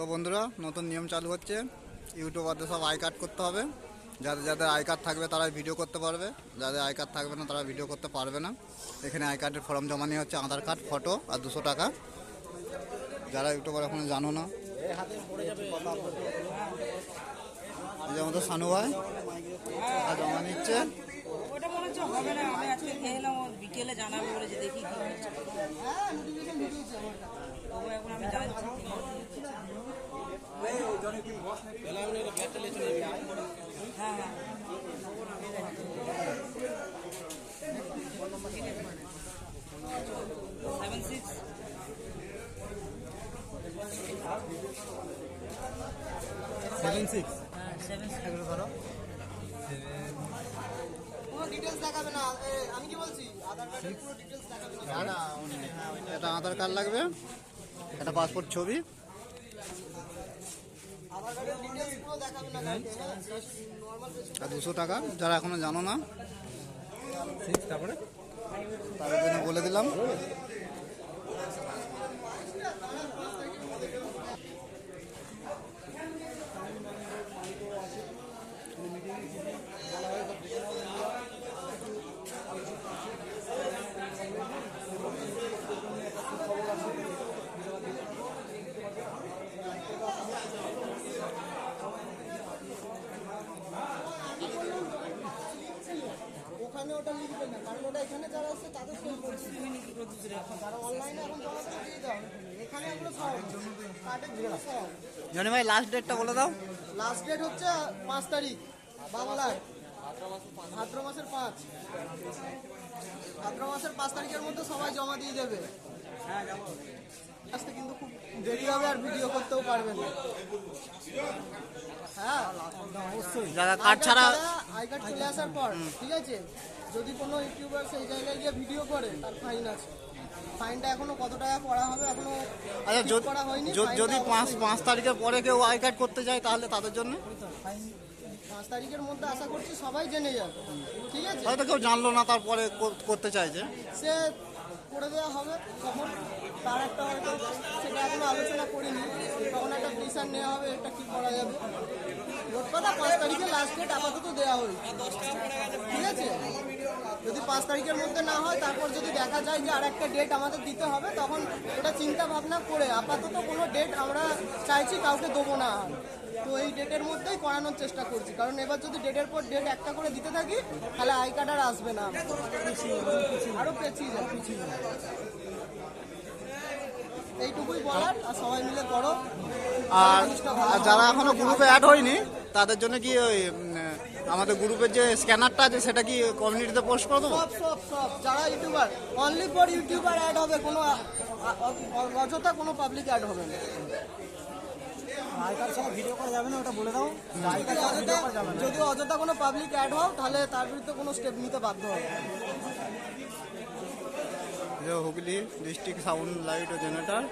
তো বন্ধুরা, নতুন নিয়ম চালু হচ্ছে। ইউটিউবারদের সব আই কার্ড করতে হবে। যাদের যাদের আই কার্ড থাকবে তারা ভিডিও করতে পারবে। যাদের আই কার্ড থাকবে না তারা ভিডিও করতে পারবে না। এখানে আই কার্ডের ফর্ম জমা নিয়ে হচ্ছে, আধার কার্ড ফটো আর দুশো টাকা। যারা ইউটিউবার এখন জানো না। এই যে আমাদের সানু ভাই জমা নিচ্ছে। দেখি সেভেন সিক্স হ্যাঁ সেভেন সিক্স ধরো আধার কার্ডের পুরো ডিটেলস দেখাবে না। এটা আধার কার্ড লাগবে একটা পাসপোর্ট ছবি। আধার কার্ডের ডিটেলস পুরো দেখাবে না কাউকে নর্মাল আর দুশো টাকা যারা এখনও জানো না। তারপরে? তাদের জন্য বলে দিলাম। ওখানে ওটা লিখবে না কারণ ওটা এখানে যারা আছে তাদের সই করছে। যারা অনলাইনে এখন জমা করে দিয়ে দাও। এখানে এগুলো সব। কার্ডের জন্য সব। জনি ভাই লাস্ট ডেটটা বলে দাও। লাস্ট ডেট হচ্ছে পাঁচ তারিখ বাংলার। ভাদ্র মাসের পাঁচ। ভাদ্র মাসের পাঁচ তারিখের মধ্যে সবাই জমা দিয়ে দেবে। আসতে কিন্তু খুব দেরি হবে আর ভিডিও করতেও পারবে না। হ্যাঁ অবশ্যই যারা কার্ড ছাড়া আই কার্ড চলে আসার পর ঠিক আছে? যদি কোনো ইউটিউবার সেই জায়গায় গিয়ে ভিডিও করে তার ফাইন আছে। ফাইনটা এখনও কত টাকা করা হবে এখনও আচ্ছা করা হয়নি যদি- পাঁচ পাঁচ তারিখের পরে কেউ আই কার্ড করতে যায় তাহলে তাদের জন্য? পাঁচ তারিখের মধ্যে আশা করছি সবাই জেনে যাবে ঠিক আছে? হয়তো কেউ জানলো না তারপরে করতে চাইছে। সে করে দেওয়া হবে তখন তার একটা হয়তো সেটা এখনও আলোচনা করিনি তখন একটা ডিসিশন নেওয়া হবে, এটা কি করা যাবে? মোট কথা পাঁচ তারিখে লাস্ট ডেট আপাতত দেওয়া হয়েছে। ঠিক আছে? যদি পাঁচ তারিখের মধ্যে না হয়, তারপর যদি দেখা যায় যে আর একটা ডেট আমাদের দিতে হবে, তখন ওটা চিন্তা ভাবনা করে আপাতত কোনো ডেট আমরা চাইছি কাউকে দেবো না। তো এই ডেটের মধ্যেই করানোর চেষ্টা করছি। কারণ এবার যদি ডেটের পর ডেট একটা করে দিতে থাকি, তাহলে আই কার্ড আর আসবে না। আরও পেছিয়ে যাবে। এইটুকুই বলার আর সবাই মিলে করো। আর যারা এখনও গ্রুপে অ্যাড হয়নি তাদের জন্য কি ওই আমাদের গ্রুপের যে স্ক্যানারটা আছে সেটা কি কমিউনিটিতে পোস্ট করে দেবো? সব সব সব যারা YouTuber only for YouTuber ad হবে কোনো অযথা কোনো পাবলিক অ্যাড হবে না। আই কার্ড ছাড়া ভিডিও করা যাবে না ওটা বলে দাও। যদি অযথা কোনো পাবলিক অ্যাড হও তাহলে তার বিরুদ্ধে কোনো স্টেপ নিতে বাধ্য হবে হুগলি ডিস্ট্রিক্ট সাউন্ড লাইট ও জেনারেটর।